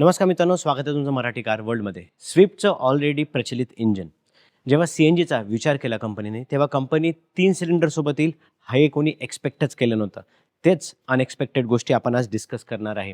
नमस्कार मित्रांनो स्वागत आहे तुमचं मराठी कार वर्ल्डमध्ये. स्विफ्टचं ऑलरेडी प्रचलित इंजन जेव्हा सी एन जीचा विचार केला कंपनीने तेव्हा कंपनी तीन सिलेंडरसोबत येईल हे कोणी एक्सपेक्टच केलं नव्हतं. तेच अनएक्सपेक्टेड गोष्टी आपण आज डिस्कस करणार आहे.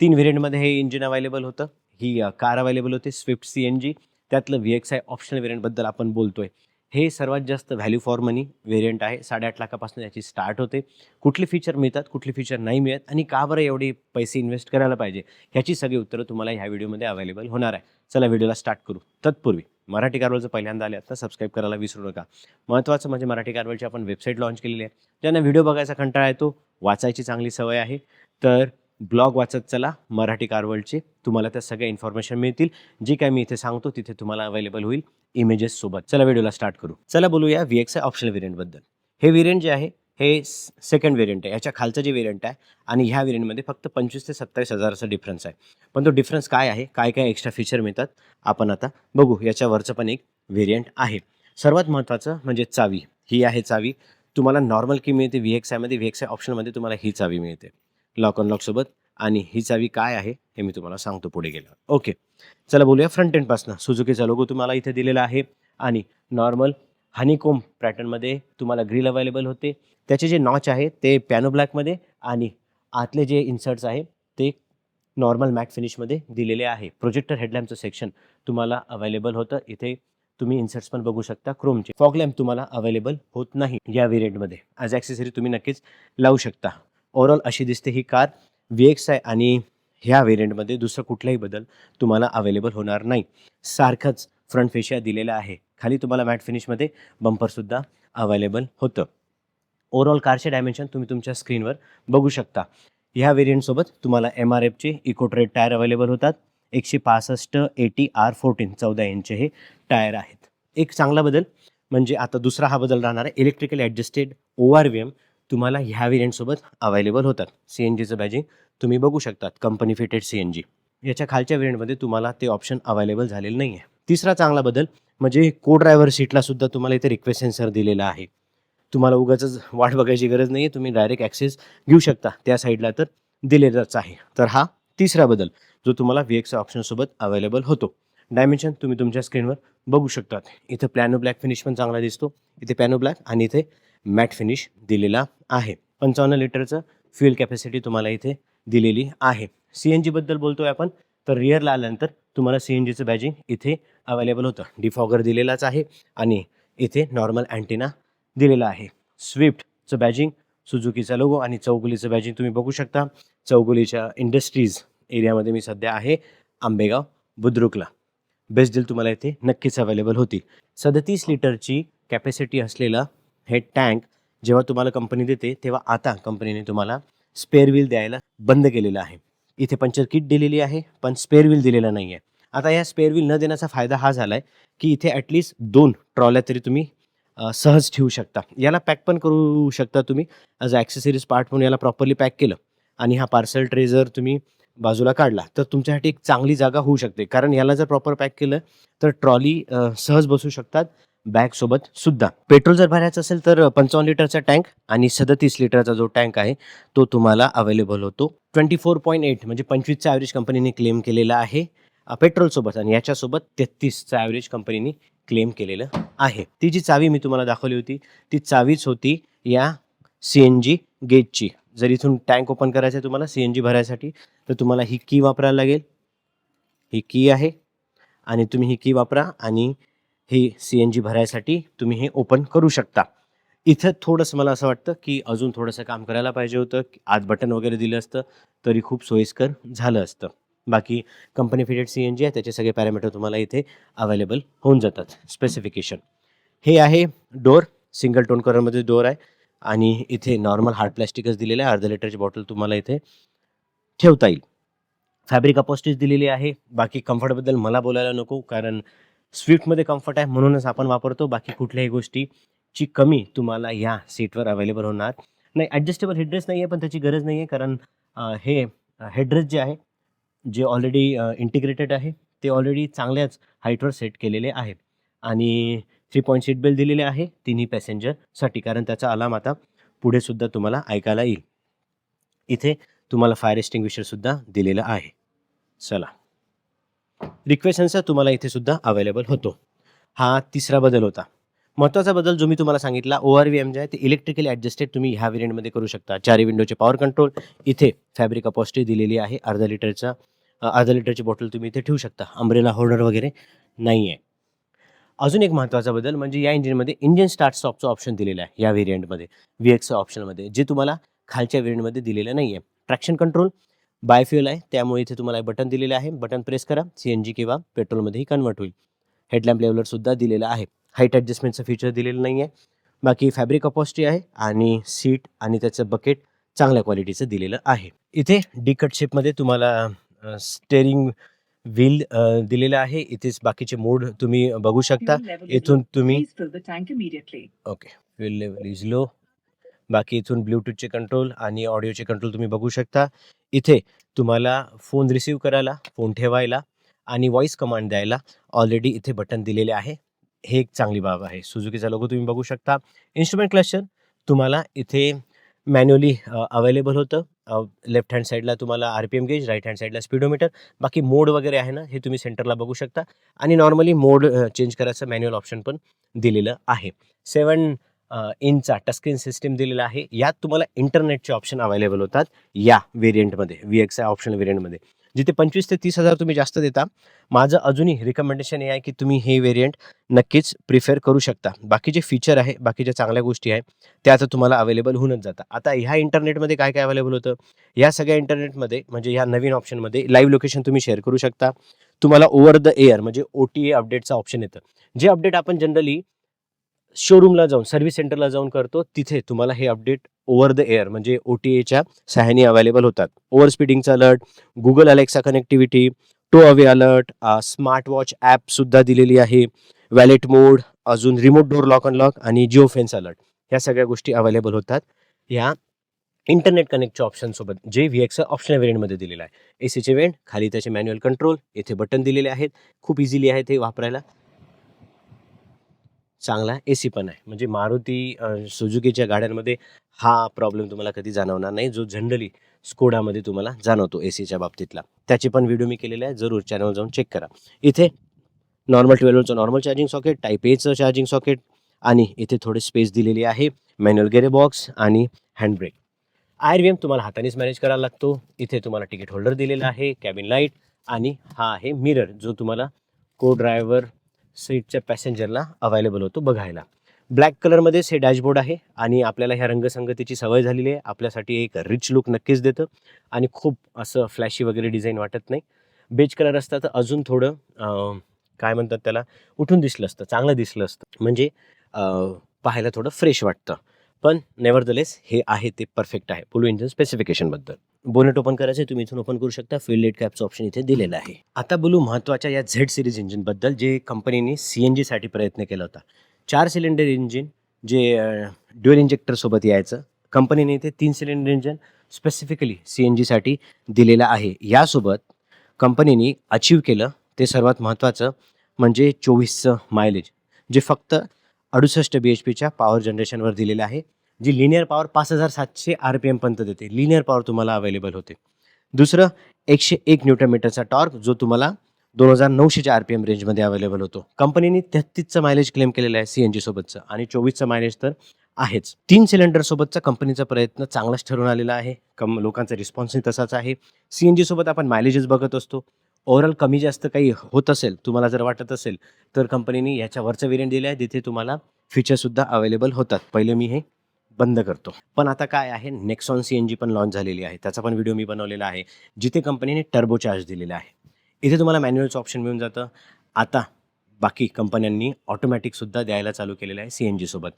तीन व्हेरियंटमध्ये हे इंजिन अवेलेबल होतं. ही कार अवेलेबल होती स्विफ्ट सी एन जी त्यातलं व्ही एक्स आय ऑप्शनल व्हेरियंटबद्दल आपण बोलतोय. हे सर्वात जास्त व्हॅल्यू फॉर मनी व्हेरियंट आहे. साडेआठ लाखापासून याची स्टार्ट होते. कुठले फीचर मिळतात कुठले फीचर नाही मिळत आणि का बरं एवढे पैसे इन्व्हेस्ट करायला पाहिजे? ह्याची सगळी उत्तरं तुम्हाला ह्या व्हिडिओमध्ये अवेलेबल होणार आहे. चला व्हिडिओला स्टार्ट करू. तत्पूर्वी मराठी कारवलचं पहिल्यांदा आले आता सबस्क्राईब करायला विसरू नका. महत्त्वाचं म्हणजे मराठी कारवलची आपण वेबसाईट लॉन्च केलेली आहे. ज्यांना व्हिडिओ बघायचा कंटाळा येतो वाचायची चांगली सवय आहे तर ब्लॉग वाचत चला मराठी कारवलचे तुम्हाला त्या सगळ्या इन्फॉर्मेशन मिळतील. जी काय मी इथे सांगतो तिथे तुम्हाला अवेलेबल होईल इमेजेस सोबत. चला व्हिडिओला स्टार्ट करू. चला बोलूया व्ही एक्स आय ऑप्शनल व्हेरियंटबद्दल हे व्हेरियंट जे आहे हे सेकंड व्हेरियंट आहे. याच्या खालचं जे व्हेरियंट आहे आणि ह्या व्हेरियंटमध्ये फक्त पंचवीस ते सत्तावीस हजाराचा डिफरन्स आहे. पण तो डिफरन्स काय आहे? काय काय एक्स्ट्रा फीचर मिळतात? आपण आता बघू. याच्यावरचं पण एक व्हेरियंट आहे. सर्वात महत्त्वाचं म्हणजे चावी. ही आहे चावी. तुम्हाला नॉर्मल की मिळते व्ही एक्स आयमध्ये व्ही एक्स आय ऑप्शनमध्ये तुम्हाला ही चावी मिळते. लॉक अनलॉकसोबत आणि ही चावी काय आहे हे मी तुम्हाला सांगतो पुढे गेल्यावर. ओके चला बोलूया फ्रंट एंडपासनं सुझुकीचा लोगो तुम्हाला इथे दिलेला आहे. आणि नॉर्मल हनीकोम पॅटर्नमध्ये तुम्हाला ग्रिल अवेलेबल होते. त्याचे जे नॉच आहे ते पॅनो ब्लॅकमध्ये आणि आतले जे इन्सर्ट्स आहे ते नॉर्मल मॅट फिनिशमध्ये दिलेले आहे. प्रोजेक्टर हेडलॅम्पचं सेक्शन तुम्हाला अवेलेबल होतं. इथे तुम्ही इन्सर्ट्स पण बघू शकता. क्रोमचे फॉग लॅम्प तुम्हाला अवेलेबल होत नाही या व्हेरियंटमध्ये ॲज ॲक्सेसरी तुम्ही नक्कीच लावू शकता. ओव्हरऑल अशी दिसते ही कार व्ही एक्स आहे आणि ह्या व्हेरियंटमध्ये दुसरं कुठलाही बदल तुम्हाला अवेलेबल होणार नाही. सारखंच फ्रंट फेशिया दिलेला आहे. खाली तुम्हाला मॅट फिनिशमध्ये बंपरसुद्धा अवेलेबल होतं. ओव्हरऑल कारचे डायमेन्शन तुम्ही तुमच्या स्क्रीनवर बघू शकता. ह्या व्हेरियंटसोबत तुम्हाला एम आर एफचे इकोट्रेड टायर अवेलेबल होतात. एकशे पासष्ट एटी आर फोर्टीन चौदा इंचचे हे टायर आहेत. एक चांगला बदल म्हणजे आता दुसरा हा बदल राहणार आहे. Electrical adjusted O R V M तुम्हाला ह्या व्हेरियंटसोबत अवेलेबल होतात. सी एन जीचं बॅजिंग तुम्ही बघू शकतात. Company fitted C N G याच्या खालच्या व्हेरियंटमध्ये तुम्हाला ते ऑप्शन अवेलेबल झालेलं नाही आहे तिसरा चांगला बदल म्हणजे को ड्रायव्हर सीटला सुद्धा तुम्हाला इथे रिक्वेस्ट सेन्सर दिलेला आहे. तुम्हाला उगाच वाट बघायची गरज नाही आहे तुम्ही डायरेक्ट ॲक्सेस घेऊ शकता. त्या साईडला तर दिलेलाच आहे. तर हा तिसरा बदल जो तुम्हाला व्ही एक्स ऑप्शनसोबत अवेलेबल होतो. डायमेन्शन तुम्ही तुमच्या स्क्रीनवर बघू शकतात. इथं प्लॅनो ब्लॅक फिनिश पण चांगला दिसतो. इथे प्लॅनो ब्लॅक आणि इथे मॅट फिनिश दिलेला आहे. पंचावन्न लिटरचं फ्युएल कॅपॅसिटी तुम्हाला इथे दिलेली आहे. सी एन जीबद्दल बोलतोय आपण तर रिअरला आल्यानंतर तुम्हाला सी एन जीचं बॅजिंग इथे अवेलेबल होतं. डिफॉगर दिलेलाच आहे आणि इथे नॉर्मल अँटिना दिलेला आहे. स्विफ्टचं बॅजिंग सुझुकीचा लोगो आणि चौगुलीचं बॅजिंग तुम्ही बघू शकता. चौगुलीच्या इंडस्ट्रीज एरियामध्ये मी सध्या आहे आंबेगाव बुद्रुकला. बेस्ट डील तुम्हाला इथे नक्कीच अवेलेबल होती. सदतीस लिटरची कॅपॅसिटी असलेला हे टँक जेव्हा तुम्हाला कंपनी देते तेव्हा आता कंपनीने तुम्हाला स्पेअर व्हील द्यायला बंद केलेलं आहे. इथे पंचर किट दिलेली आहे पण स्पेअर व्हील दिलेला नाही आहे आता या स्पेअर व्हील न देण्याचा फायदा हा झाला आहे की इथे ॲटलिस्ट दोन ट्रॉल्या तरी तुम्ही सहज ठेवू शकता. याला पॅक पण करू शकता तुम्ही ॲज अ ॲक्सेसरीज पार्ट म्हणून याला प्रॉपरली पॅक केलं आणि हा पार्सल ट्रे जर तुम्ही बाजूला काढला तर तुमच्यासाठी एक चांगली जागा होऊ शकते. कारण याला जर प्रॉपर पॅक केलं तर ट्रॉली सहज बसू शकतात बॅगसोबत सुद्धा. पेट्रोल जर भरायचं असेल तर पंचावन्न लिटरचा टँक आणि सदतीस लिटरचा जो टँक आहे तो तुम्हाला अवेलेबल होतो. ट्वेंटी फोर पॉईंट एट म्हणजे पंचवीसचा ॲव्हरेज कंपनीने क्लेम केलेला आहे. पेट्रोलसोबत आणि याच्यासोबत तेहतीसचा ॲव्हरेज कंपनीने क्लेम केलेलं आहे. ती जी चावी मी तुम्हाला दाखवली होती ती चावीच होती या सी एन जी गेटची जर इथून टँक ओपन करायचं आहे तुम्हाला सी एन जी भरायसाठी तर तुम्हाला ही की वापरायला लागेल. ही की आहे आणि तुम्ही ही की वापरा आणि हे सी एन जी भरायसाठी तुम्ही हे ओपन करू शकता. इथं थोडंसं मला असं वाटतं की अजून थोडंसं काम करायला पाहिजे होतं. आत बटन वगैरे दिलं असतं तरी खूप सोयीस्कर झालं असतं. बाकी company fitted C N G आहे त्याचे सगळे पॅरामीटर तुम्हाला इथे अवेलेबल होऊन जातात. स्पेसिफिकेशन हे आहे डोर सिंगल टोन कलरमध्ये डोर आहे. आणि इथे नॉर्मल हार्ड प्लॅस्टिकच दिलेलं आहे. अर्धा लिटरची बॉटल तुम्हाला इथे ठेवता येईल. फॅब्रिक अपॉस्टिज दिलेली आहे. बाकी कम्फर्टबद्दल मला बोलायला नको कारण स्विफ्टमध्ये कम्फर्ट आहे म्हणूनच आपण वापरतो. बाकी कुठल्याही गोष्टीची कमी तुम्हाला या सीटवर अवेलेबल होणार. नाही ॲडजस्टेबल हेड्रेस नाही आहे पण त्याची गरज नाही आहे कारण हे हेड्रेस जे आहे जे ऑलरेडी इंटिग्रेटेड आहे ते ऑलरेडी चांगल्याच हाईटवर सेट केलेले आहे. आणि थ्री पॉईंट सीट बेल्ट दिलेले आहे तिन्ही पॅसेंजरसाठी कारण त्याचा अलार्म आता पुढे सुद्धा तुम्हाला ऐकायला येईल. इथे तुम्हाला फायर एक्स्टिंग्विशरसुद्धा दिलेलं आहे. चला. रिक्वेशनचा तुम्हाला इथे सुद्धा अवेलेबल होतो. हा तिसरा बदल होता. महत्त्वाचा बदल जो मी तुम्हाला सांगितला ओ आर व्ही एम जे आहे ते इलेक्ट्रिकली ॲडजस्टेड तुम्ही ह्या व्हेरियंटमध्ये करू शकता. चारी विंडोचे पॉवर कंट्रोल इथे फॅब्रिक अपॉस्ट्री दिलेली आहे. अर्धा लिटरचा अर्धा लिटरची बॉटल तुम्ही इथे ठेवू शकता. अम्ब्रेला होल्डर वगैरे नाही आहे अजून एक महत्त्वाचा बदल म्हणजे या इंजिनमध्ये इंजिन स्टार्ट स्टॉपचं ऑप्शन दिलेलं आहे या व्हेरियंटमध्ये व्ही एक्सच्या ऑप्शनमध्ये जे तुम्हाला खालच्या व्हेरियंटमध्ये दिलेलं नाही आहे ट्रॅक्शन कंट्रोल बायफ्युअल आहे. त्यामुळे इथे तुम्हाला बटन दिलेलं आहे. बटन प्रेस करा. सी एन जी किंवा पेट्रोलमध्येही कन्वर्ट होईल. हेडलॅम्प लेवलर सुद्धा दिलेलं आहे. हाईट ॲडजस्टमेंटचं फीचर दिलेलं नाही आहे बाकी फॅब्रिक अपॉस्ट्री आहे आणि सीट आणि त्याचं बकेट चांगल्या क्वालिटीचं दिलेलं आहे. इथे डिकट शेपमध्ये तुम्हाला स्टेरिंग व्हील दिलेलं आहे. इथेच बाकीचे मोड तुम्ही बघू शकता. इथून. तुम्ही. Okay fuel level is low बाकी इथून ब्लूटूथचे कंट्रोल आणि ऑडिओचे कंट्रोल तुम्ही बघू शकता. इथे तुम्हाला फोन रिसीव करायला फोन ठेवायला आणि व्हॉइस कमांड द्यायला ऑलरेडी इथे बटन दिलेले आहे. हे एक चांगली बाब आहे. सुझुकीचा लोगो तुम्ही बघू शकता. इन्स्ट्रुमेंट क्लस्टर तुम्हाला इथे मॅन्युअली अवेलेबल होतं. लेफ्ट हँड साईडला तुम्हाला R P M gauge right hand साईडला स्पीडोमीटर बाकी मोड वगैरे आहे ना हे तुम्ही सेंटरला बघू शकता. आणि नॉर्मली मोड चेंज करायचं मॅन्युअल ऑप्शन पण दिलेलं आहे. सेवन इंचचा टचस्क्रीन सिस्टीम दिलेला आहे. यात तुम्हाला इंटरनेटचे ऑप्शन अवेलेबल होतात. या व्हेरियंटमध्ये व्ही एक्स आय ऑप्शन व्हेरियंटमध्ये जिथे पंचवीस ते तीस हजार तुम्ही जास्त देता. माझं अजूनही रिकमेंडेशन हे आहे की तुम्ही हे व्हेरियंट नक्कीच प्रिफेअर करू शकता. बाकी जे फीचर आहे बाकीच्या चांगल्या गोष्टी आहे त्या आता तुम्हाला अवेलेबल होऊनच जातात. आता ह्या इंटरनेटमध्ये काय काय अवेलेबल होतं? या सगळ्या इंटरनेटमध्ये म्हणजे ह्या नवीन ऑप्शनमध्ये लाईव्ह लोकेशन तुम्ही शेअर करू शकता. तुम्हाला ओव्हर द एअर म्हणजे ओ टी ए अपडेटचं ऑप्शन येतं. जे अपडेट आपण जनरली शोरूमला जाऊन सर्व्हिस सेंटरला जाऊन करतो. तिथे तुम्हाला हे अपडेट ओव्हर द एअर म्हणजे ओ टी एच्या सहाय्याने अवेलेबल होतात. Over स्पीडिंगचा alert Google Alexa connectivity tow away alert smart watch ॲपसुद्धा दिलेली आहे. वॅलेट मोड अजून रिमोट डोर लॉक अनलॉक आणि जिओ फेन्स अलर्ट ह्या सगळ्या गोष्टी अवेलेबल होतात. ह्या इंटरनेट कनेक्टच्या ऑप्शनसोबत जे व्ही एक्स ऑप्शनल व्हेरियंटमध्ये दिलेलं आहे. ए सीचे वेंट खाली त्याचे मॅन्युअल कंट्रोल इथे बटन दिलेले आहेत. खूप इझिली आहे ते वापरायला. चांगला ए सी पण आहे. म्हणजे मारुती सुजुकीच्या गाड्यांमध्ये हा प्रॉब्लेम तुम्हाला कधी जाणवणार नाही. जो जनरली स्कोडामध्ये तुम्हाला जाणवतो ए सीच्या बाबतीतला. त्याचे पण व्हिडिओ मी केलेले आहे. जरूर चॅनल जाऊन चेक करा. इथे नॉर्मल ट्वेल्वचं नॉर्मल चार्जिंग सॉकेट टाईप एचं चार्जिंग सॉकेट आणि इथे थोडी स्पेस दिलेली आहे. मॅन्युअल गेरे बॉक्स आणि handbrake I R V M तुम्हाला हातानेच मॅनेज करायला लागतो. इथे तुम्हाला तिकीट होल्डर दिलेला आहे कॅबिन लाइट आणि हा आहे मिरर जो तुम्हाला को ड्रायव्हर सीटच्या पॅसेंजरला अवेलेबल होतो बघायला. ब्लॅक कलरमध्येच हे डॅशबोर्ड आहे आणि आपल्याला ह्या रंगसंगतीची सवय झालेली आहे. आपल्यासाठी एक रिच लुक नक्कीच देतं आणि खूप असं फ्लॅशी वगैरे डिझाईन वाटत नाही. बेज कलर असतं तर अजून थोडं काय म्हणतात त्याला उठून दिसलं असतं चांगलं दिसलं असतं. म्हणजे पाहायला थोडं फ्रेश वाटतं. पण नेव्हरदलेस हे आहे ते परफेक्ट आहे. पुलू इंजिन स्पेसिफिकेशनबद्दल बोनेट ओपन करायचं आहे तुम्ही इथून ओपन करू शकता. फील्ड लेट कॅपचं ऑप्शन इथे दिलेलं आहे. आता बोलू महत्त्वाच्या या झेड सिरीज इंजिनबद्दल जे कंपनीने सी एन जीसाठी प्रयत्न केला होता. चार सिलेंडर इंजिन जे ड्युअल इंजेक्टरसोबत यायचं. कंपनीने इथे तीन cylinder engine specifically C N जीसाठी दिलेलं आहे. यासोबत कंपनीने अचीव केलं ते सर्वात महत्त्वाचं म्हणजे चोवीसचं मायलेज जे फक्त अडुसष्ट बी एच पीच्या पॉवर जनरेशनवर दिलेलं आहे. जी लिनियर पॉवर पाच हजार सातशे आर पी एमपर्यंत देते. लिनियर पॉवर तुम्हाला अवेलेबल होते. दुसरं एकशे एक न्यूटन मीटरचा टॉर्क जो तुम्हाला दोन हजार नऊशेच्या आर पी एम रेंजमध्ये अवेलेबल होतो. कंपनीने तेहतीसचं मायलेज क्लेम केलेलं आहे सी एन जीसोबतचं आणि चोवीसचं मायलेज तर आहेच. तीन सिलेंडरसोबतचा कंपनीचा प्रयत्न चांगलाच ठरून आलेला आहे. कम लोकांचा रिस्पॉन्सही तसाच आहे. सी एन जीसोबत आपण मायलेजेस बघत असतो. ओव्हरऑल कमी जास्त काही होत असेल तुम्हाला जर वाटत असेल तर कंपनीने याच्यावरचं वेरियंट दिलं आहे तिथे तुम्हाला फीचरसुद्धा अवेलेबल होतात. पहिले मी हे बंद करतो. पण आता काय आहे नेक्सॉन सी एन जी पण लॉन्च झालेली आहे. त्याचा पण व्हिडिओ मी बनवलेला आहे जिथे कंपनीने टर्बो चार्ज दिलेला आहे. इथे तुम्हाला मॅन्युअलचं ऑप्शन मिळून जातं. आता बाकी कंपन्यांनी ऑटोमॅटिकसुद्धा द्यायला चालू केलेलं आहे सी एन जीसोबत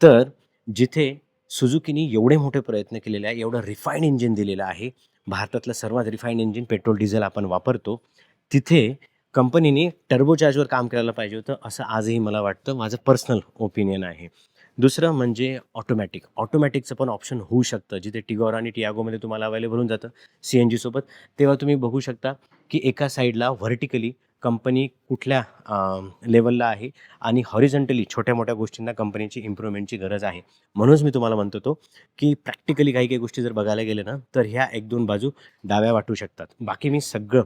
तर जिथे सुझुकीनी एवढे मोठे प्रयत्न केलेले आहे एवढं रिफाईंड इंजिन दिलेलं आहे भारतातलं सर्वात रिफाईंड इंजिन पेट्रोल डिझेल आपण वापरतो तिथे कंपनीने टर्बो चार्जवर काम करायला पाहिजे होतं असं आजही मला वाटतं. माझं पर्सनल ओपिनियन आहे. दुसरं म्हणजे ऑटोमॅटिक ऑटोमॅटिकचं पण ऑप्शन होऊ शकतं. जिथे टिगॉर आणि टियागोमध्ये तुम्हाला अवेलेबल होऊन जातं सी एन जीसोबत तेव्हा तुम्ही बघू शकता की एका साईडला व्हर्टिकली कंपनी कुठल्या लेवलला आहे आणि हॉरिझंटली छोट्या मोठ्या गोष्टींना कंपनीची इम्प्रूव्हमेंटची गरज आहे. म्हणूनच मी तुम्हाला म्हणतो तो की प्रॅक्टिकली काही काही गोष्टी जर बघायला गेले ना तर ह्या एक दोन बाजू डाव्या वाटू शकतात. बाकी मी सगळं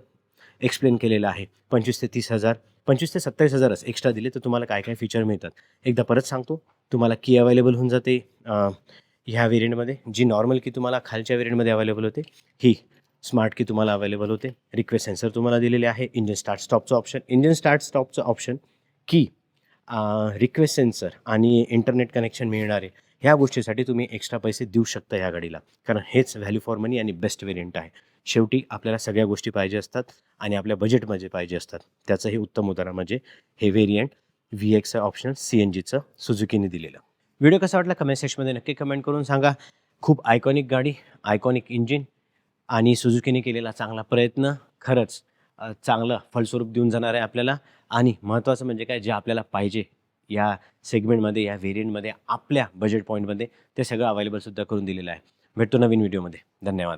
एक्सप्लेन केलेलं आहे. पंचवीस ते तीस हजार पंचवीस ते सत्तावीस हजारच एक्स्ट्रा दिले तर तुम्हाला काय काय फीचर मिळतात. एकदा परत सांगतो तुम्हाला की अवेलेबल होऊन जाते ह्या वेरियंटमध्ये जी नॉर्मल की तुम्हाला खालच्या वेरियंटमध्ये अवेलेबल होते ही स्मार्ट की तुम्हाला अवेलेबल होते. रिक्वेस्ट सेन्सर तुम्हाला दिलेले आहे इंजन स्टार्ट स्टॉपचं ऑप्शन इंजन स्टार्ट स्टॉपचं ऑप्शन की रिक्वेस्ट सेन्सर आणि इंटरनेट कनेक्शन मिळणारे ह्या गोष्टीसाठी तुम्ही एक्स्ट्रा पैसे देऊ शकता या गाडीला. कारण हेच व्हॅल्यू फॉर मनी आणि बेस्ट वेरियंट आहे. शेवटी आपल्याला सगळ्या गोष्टी पाहिजे असतात आणि आपल्या बजेटमध्ये पाहिजे असतात. त्याचं हे उत्तम उदाहरण म्हणजे हे variant V X option C N जीचं सुझुकीने दिलेलं. व्हिडिओ कसा वाटला? कमेंट सेक्शनमध्ये नक्की कमेंट करून सांगा. खूप आयकॉनिक गाडी आयकॉनिक इंजिन आणि सुझुकीने केलेला चांगला प्रयत्न. खरंच चांगलं फलस्वरूप देऊन जाणार आहे आपल्याला. आणि महत्त्वाचं म्हणजे काय? जे आपल्याला पाहिजे या सेगमेंटमध्ये या व्हेरियंटमध्ये आपल्या बजेट पॉईंटमध्ये ते सगळं अवेलेबलसुद्धा करून दिलेलं आहे. भेटतो नवीन व्हिडिओमध्ये धन्यवाद.